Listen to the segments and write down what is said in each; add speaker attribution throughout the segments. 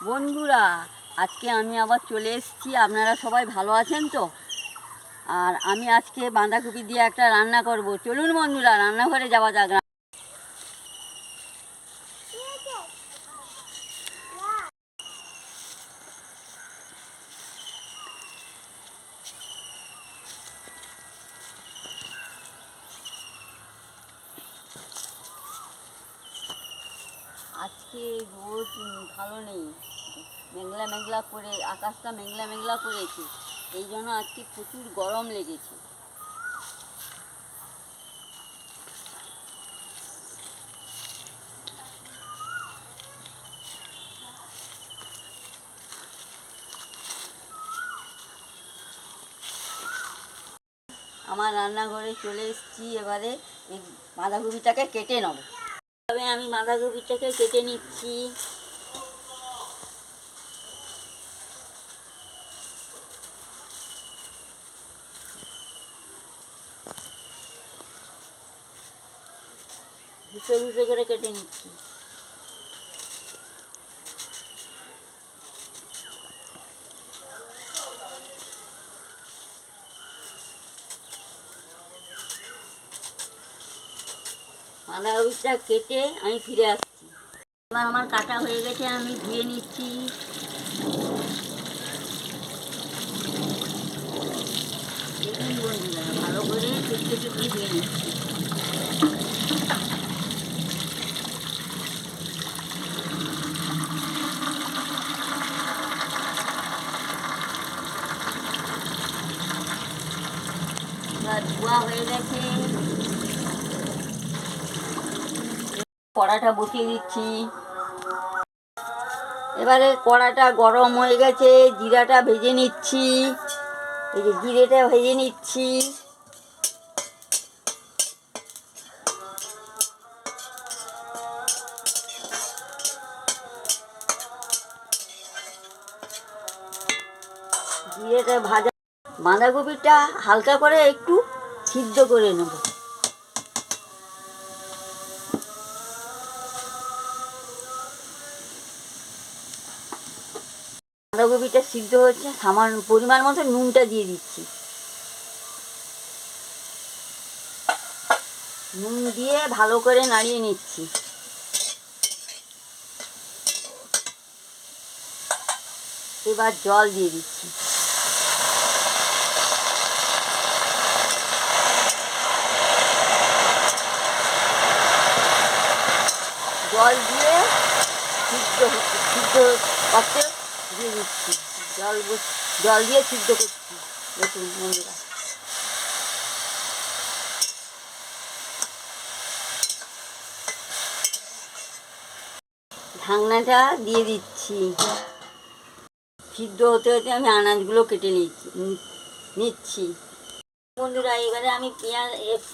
Speaker 1: বন্ধুরা, আজকে আমি আবার চলে এসেছি। আপনারা সবাই ভালো আছেন তো? আর আমি আজকে বাঁধাকপি দিয়ে একটা রান্না করব। চলুন বন্ধুরা, রান্নাঘরে যাওয়া যাক আজকে রোদ উম, ভালো নেই। মেঘলা মেঘলা করে, আকাশটা মেঘলা মেঘলা করেছে। এই জন্য আজকে প্রচুর গরম লেগেছে। আমার রান্নাঘরে চলে এসেছি এবারে। বাঁধাকপিটাকে কেটে নেব। তবে আমি বাঁধাকপিটাকে কেটে নিচ্ছি। ভুষে ভুষে করে কেটে নিচ্ছি। বাঁধাকপিটা কেটে আমি ফিরে আসছি। এবার আমার কাটা হয়ে গেছে, আমি ধুয়ে নিচ্ছি। ভালো করে চুটকে চুটকে ধুয়ে নিচ্ছি এবার ধোয়া কড়াটা বসিয়ে দিচ্ছি। এবারে কড়াটা গরম হয়ে গেছে, জিরাটা ভেজে নিচ্ছি। এই যে জিরেটা ভেজে নিচ্ছি। জিরেটা ভাজা বাঁধাকপিটা হালকা করে একটু সিদ্ধ করে নেব। বাঁধাকপিটা সিদ্ধ হচ্ছে সামান্য পরিমাণ মতো নুনটা দিয়ে দিচ্ছি। নুন দিয়ে ভালো করে নাড়িয়ে নিচ্ছি। এবার জল দিয়ে দিচ্ছি। জল দিয়ে সিদ্ধ সিদ্ধ করতে দিয়ে দিচ্ছি। জল জল দিয়ে সিদ্ধ করছি, দেখুন ঢাকনাটা দিয়ে দিচ্ছি। সিদ্ধ হতে হতে আমি আনাজগুলো কেটে নিচ্ছি বন্ধুরা এবারে আমি পেঁয়াজ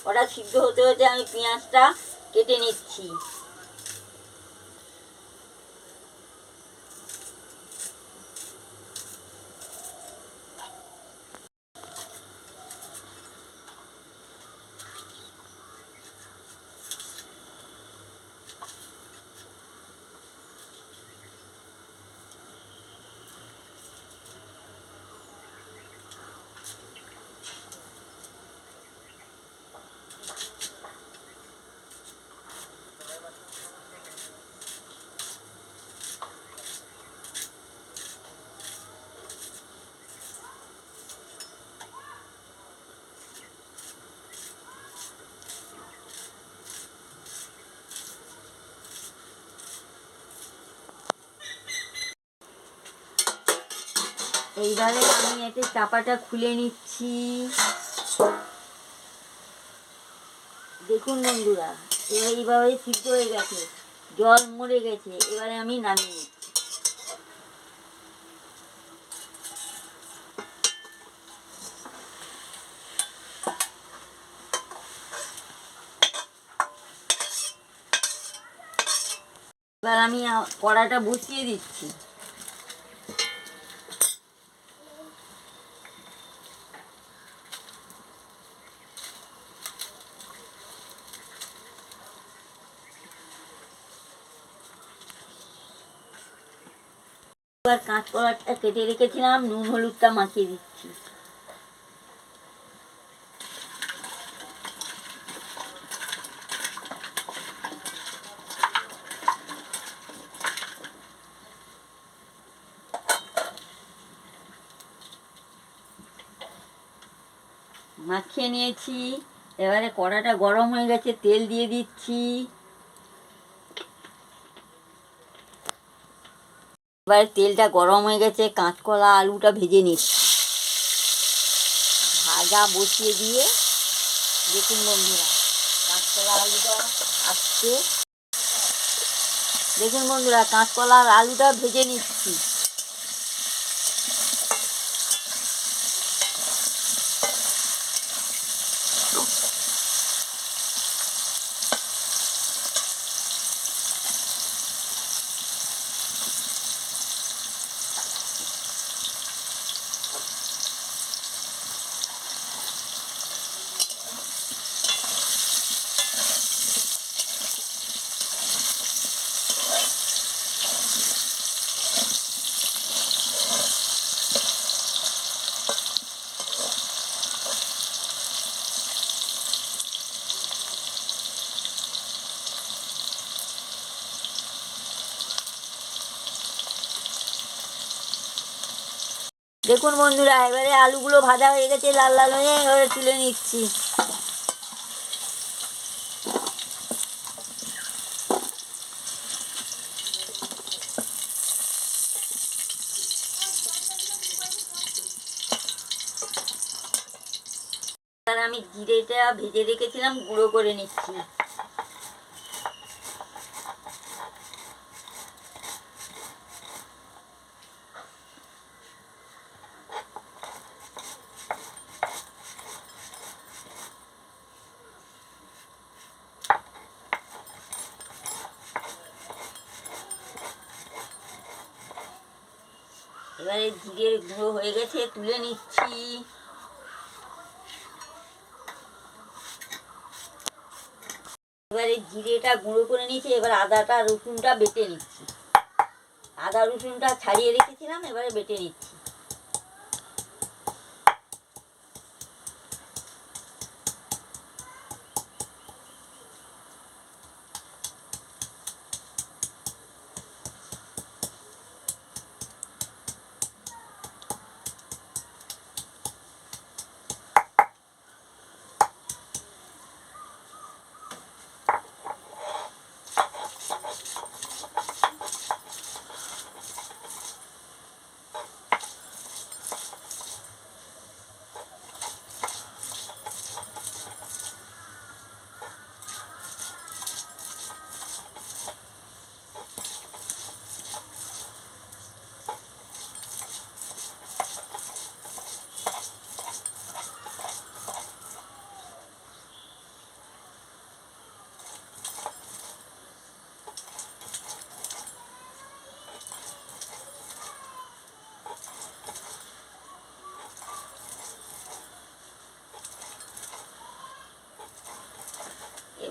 Speaker 1: ওটা সিদ্ধ হতে হতে আমি পেঁয়াজটা কেটে নিচ্ছি। এইবারে আমি এতে চাপাটা খুলে নিচ্ছি। দেখুন বন্ধুরা, এবার এইভাবে সিদ্ধ হয়ে গেছে, জল মরে গেছে, এবারে আমি নামিয়ে নিচ্ছি। এবার আমি কড়াটা বসিয়ে দিচ্ছি। এবার কাঁচকলাটা কেটে রেখেছিলাম, নুন, হলুদটা মাখিয়ে দিচ্ছি। মাখিয়ে নিয়েছি, এবারে কড়াটা গরম হয়ে গেছে, তেল দিয়ে দিচ্ছি। এবারে তেলটা গরম হয়ে গেছে, কাঁচকলা আলুটা ভেজে নিচ্ছি। ভাজা বসিয়ে দিয়ে দেখুন বন্ধুরা, কাঁচকলা আলুটা আসছে। দেখুন বন্ধুরা কাঁচকলা আলুটা ভেজে নিচ্ছি। দেখুন বন্ধুরা, এবারে আলুগুলো ভাজা হয়ে গেছে, লাল লাল হয়ে, এবারে তুলে নিচ্ছি। আমি জিরেটা ভেজে রেখেছিলাম, গুঁড়ো করে নিচ্ছি। এবারে জিরের গুঁড়ো হয়ে গেছে, তুলে নিচ্ছি। এবারে জিরেটা গুঁড়ো করে নিয়েছি, এবার আদাটা রসুনটা বেটে নিচ্ছি। আদা রসুনটা ছাড়িয়ে রেখেছিলাম, এবারে বেটে নিচ্ছি।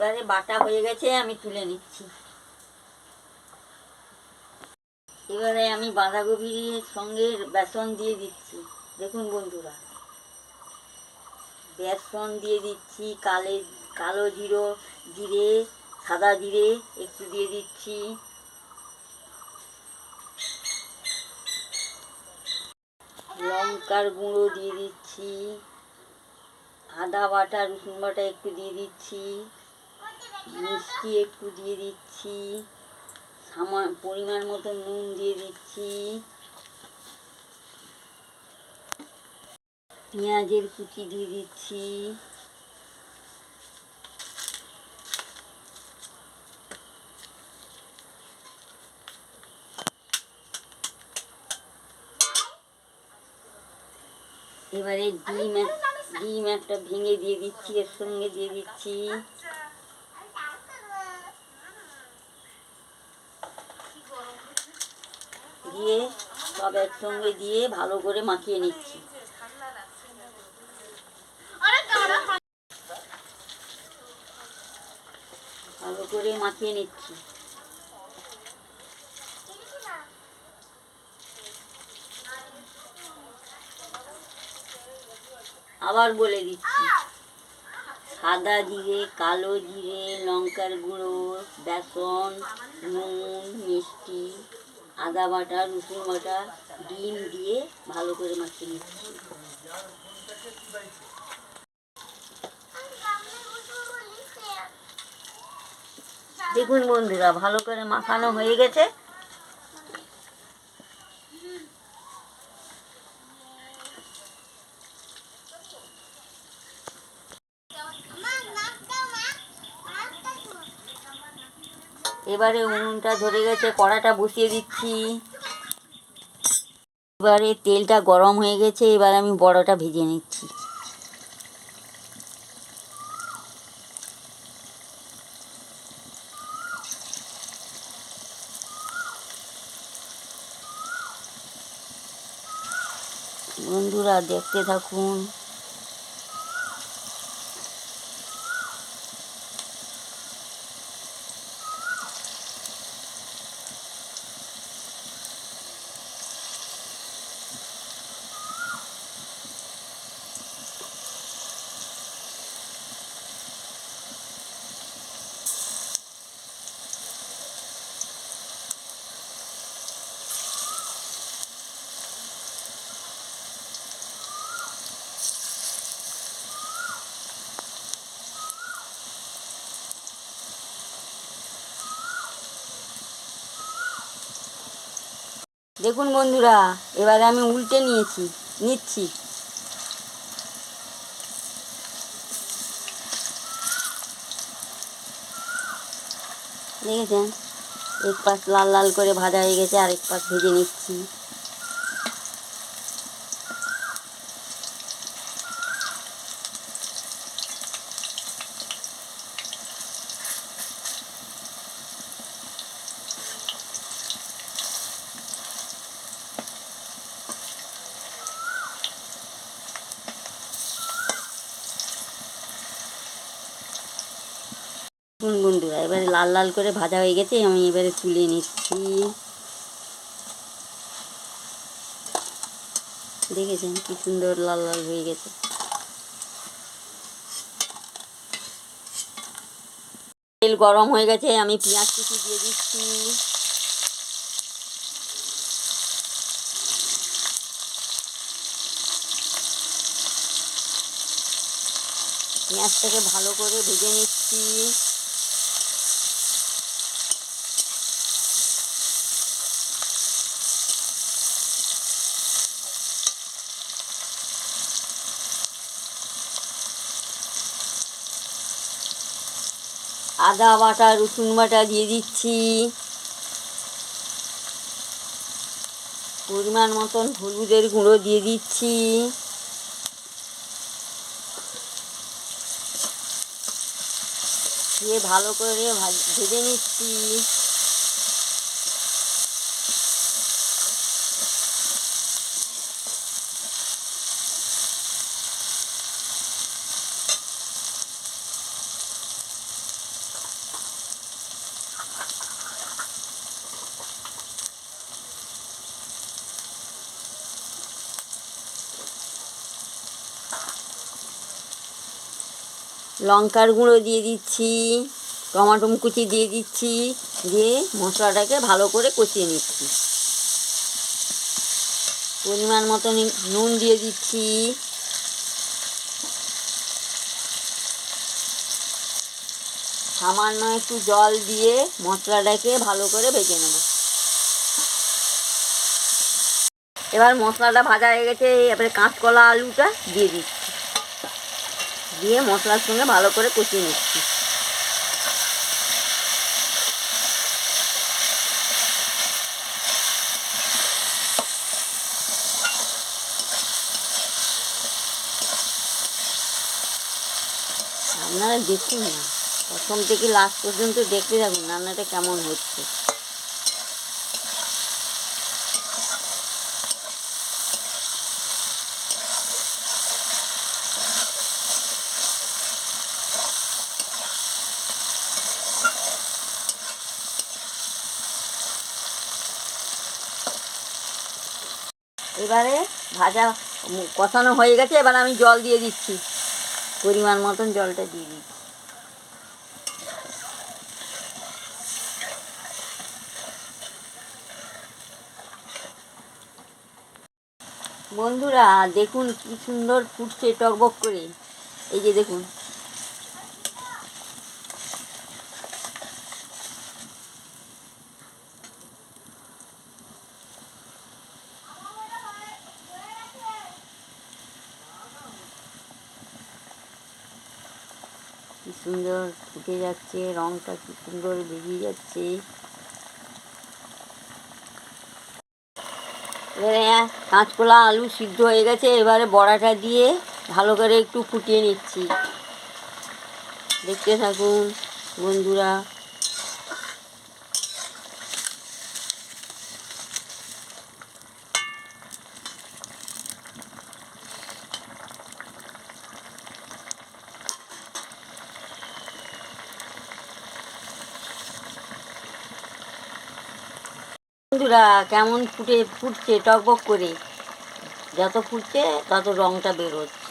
Speaker 1: এবারে বাটা হয়ে গেছে, আমি তুলে নিচ্ছি। এবারে আমি বাঁধাকপির সঙ্গে বেসন দিয়ে দিচ্ছি। দেখুন বন্ধুরা, বেসন দিয়ে দিচ্ছি, কালে, কালো জিরো, জিরে, সাদা জিরে একটু দিয়ে দিচ্ছি। লঙ্কার গুঁড়ো দিয়ে দিচ্ছি। আদা বাটা, রসুন বাটা একটু দিয়ে দিচ্ছি। মিষ্টি একটু দিয়ে দিচ্ছি সামান পরিমাণ মতো নুন দিয়ে দিচ্ছি। পেঁয়াজের কুচি দিয়ে দিচ্ছি। এবারে ডিম ডিম একটা ভেঙে দিয়ে দিচ্ছি, এর সঙ্গে দিয়ে দিচ্ছি। দিয়ে সব একসঙ্গে দিয়ে ভালো করে মাখিয়ে নিচ্ছি। ভালো করে মাখিয়ে নিচ্ছি। আবার বলে দিচ্ছি, সাদা জিরে, কালো জিরে, লঙ্কার গুঁড়ো, বেসন, নুন, মিষ্টি আদা বাটা, রসুন বাটা, ডিম দিয়ে ভালো করে মাখিয়ে নিচ্ছি। দেখুন বন্ধুরা, ভালো করে মাখানো হয়ে গেছে। এবারে উনুনটা ধরে গেছে, কড়াটা বসিয়ে দিচ্ছি। এবারে তেলটা গরম হয়ে গেছে, এবার আমি বড়টা ভেজে নিচ্ছি। বন্ধুরা দেখতে থাকুন। দেখুন বন্ধুরা, এবারে আমি উল্টে নিয়েছি, নিচ্ছি। দেখেছেন? এক পাশ লাল লাল করে ভাজা হয়ে গেছে, আরেক পাশ ভেজে নিচ্ছি। দেখুন বন্ধুরা এবারে লাল লাল করে ভাজা হয়ে গেছে, আমি এবারে তুলে নিচ্ছি। দেখেছেন কি সুন্দর লাল লাল হয়ে গেছে। তেল গরম হয়ে গেছে, আমি পেঁয়াজ কুচি দিয়ে দিচ্ছি। পেঁয়াজটাকে ভালো করে ভেজে নিচ্ছি। আদা বাটা, রসুন বাটা দিয়ে দিচ্ছি। পরিমাণ মতন হলুদের গুঁড়ো দিয়ে দিচ্ছি। দিয়ে ভালো করে ভাজ- নিচ্ছি। লঙ্কার গুঁড়ো দিয়ে দিচ্ছি, টমাটো কুচি দিয়ে দিচ্ছি, দিয়ে মশলাটাকে ভালো করে কষিয়ে নিচ্ছি। পরিমাণ মতন নুন দিয়ে দিচ্ছি। সামান্য একটু জল দিয়ে মশলাটাকে ভালো করে ভেজে নেব। এবার মশলাটা ভাজা হয়ে গেছে, এবারে কাঁচকলা আলুটা দিয়ে দিচ্ছি। দিয়ে মশলার সঙ্গে ভালো করে কষিয়ে নিচ্ছি। আপনারা দেখুন না, প্রথম থেকে লাস্ট পর্যন্ত দেখতে থাকুন রান্নাটা কেমন হচ্ছে এবারে ভাজা কষানো হয়ে গেছে, এবার আমি জল দিয়ে দিচ্ছি। পরিমাণ মতন জলটা দিয়ে দিচ্ছি। বন্ধুরা, দেখুন কি সুন্দর ফুটছে টকবক করে। এই যে দেখুন কি সুন্দর ফুটে যাচ্ছে রংটা কি সুন্দর বেরিয়ে যাচ্ছে। এবারে কাঁচকলা আলু সিদ্ধ হয়ে গেছে, এবারে বড়াটা দিয়ে ভালো করে একটু ফুটিয়ে নিচ্ছি। দেখতে থাকুন বন্ধুরা বন্ধুরা কেমন ফুটে ফুটছে টকবক করে। যত ফুটছে তত রঙটা বেরোচ্ছে।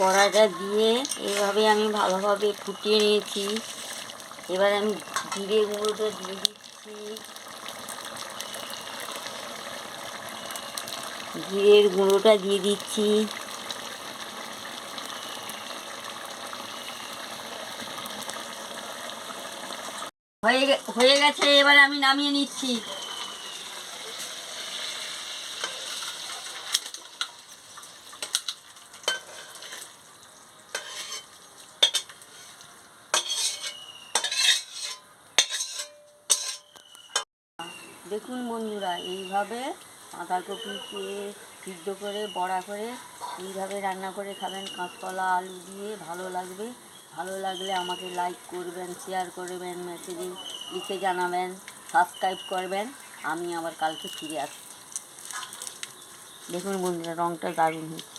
Speaker 1: বড়াটা দিয়ে এইভাবে আমি ভালোভাবে ফুটিয়ে নিয়েছি। এবার আমি জিরে গুঁড়োটা দিয়ে দিচ্ছি। জিরের গুঁড়োটা দিয়ে দিচ্ছি। হয়ে হয়ে গেছে, এবার আমি নামিয়ে নিচ্ছি। দেখুন বন্ধুরা, এইভাবে বাঁধাকপিকে সিদ্ধ করে, বড়া করে এইভাবে রান্না করে খাবেন। কাঁচকলা, আলু দিয়ে ভালো লাগবে। ভালো লাগলে আমাকে লাইক করবেন শেয়ার করবেন মেসেজে লিখে জানাবেন সাবস্ক্রাইব করবেন। আমি আবার কালকে ফিরে আসছি। দেখুন বন্ধুরা রঙটা দারুণ হয়েছে।